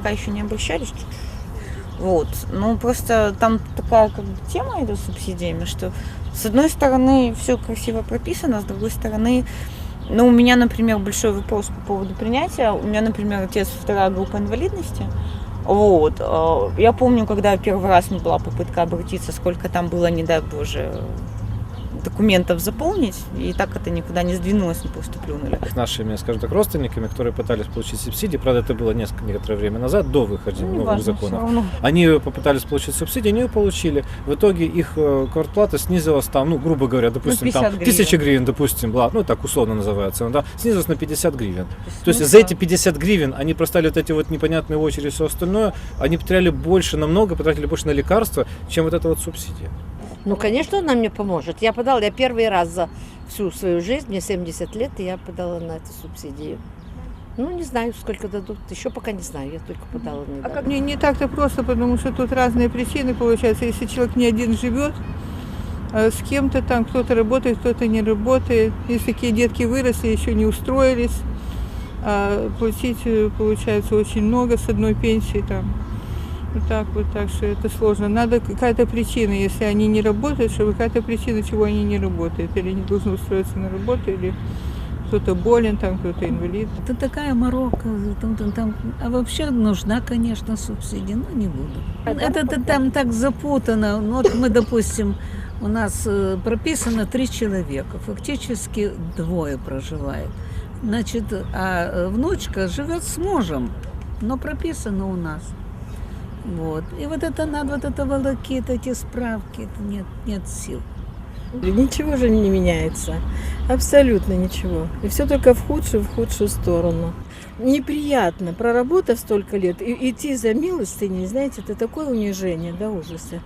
пока еще не обращались. Вот. Ну, просто там такая как бы тема идет с субсидиями, что с одной стороны все красиво прописано, с другой стороны, ну, у меня, например, большой вопрос по поводу принятия. У меня, например, отец вторая группа инвалидности. Вот. э, Я помню, когда первый раз была попытка обратиться, сколько там было, не дай боже, документов заполнить, и так это никуда не сдвинулось, мы просто плюнули. С нашими, скажем так, родственниками, которые пытались получить субсидии, правда, это было несколько некоторое время назад, до выхода Ну, новых неважно, всё законов. Они попытались получить субсидии, они ее получили. В итоге их э, квартплата снизилась там, ну, грубо говоря, допустим, 50 там гривен. тысяча гривен, допустим, была, ну, так условно называется, да, снизилась на 50 гривен. То есть ну за да. эти 50 гривен они простали вот эти вот непонятные очереди и все остальное, они потеряли больше намного, потратили больше на лекарства, чем вот эта вот субсидия. Ну, конечно, она мне поможет. Я подала, я первый раз за всю свою жизнь, мне 70 лет, и я подала на эту субсидию. Ну, не знаю, сколько дадут, еще пока не знаю, я только подала А недавно. как не, не так-то просто, потому что тут разные причины получаются. Если человек не один живет, а с кем-то там кто-то работает, кто-то не работает. Если такие детки выросли, еще не устроились, а платить э, получается очень много с одной пенсии там. Вот так вот, так что это сложно. Надо какая-то причина, если они не работают, чтобы какая-то причина, чего они не работают. Или не должны устроиться на работу, или кто-то болен, там кто-то инвалид. Это такая морока, там, там, там. А вообще нужна, конечно, субсидия, но не буду. Это, это там так запутано. Ну, вот мы, допустим, у нас э, прописано три человека, фактически двое проживает. Значит, а э, внучка живет с мужем, но прописано у нас. Вот. И вот это надо, вот это волокит, эти справки, это нет, нет сил. Ничего же не меняется. Абсолютно ничего. И все только в худшую, в худшую сторону. Неприятно, проработав столько лет, и идти за милостыней, знаете, это такое унижение до ужаса.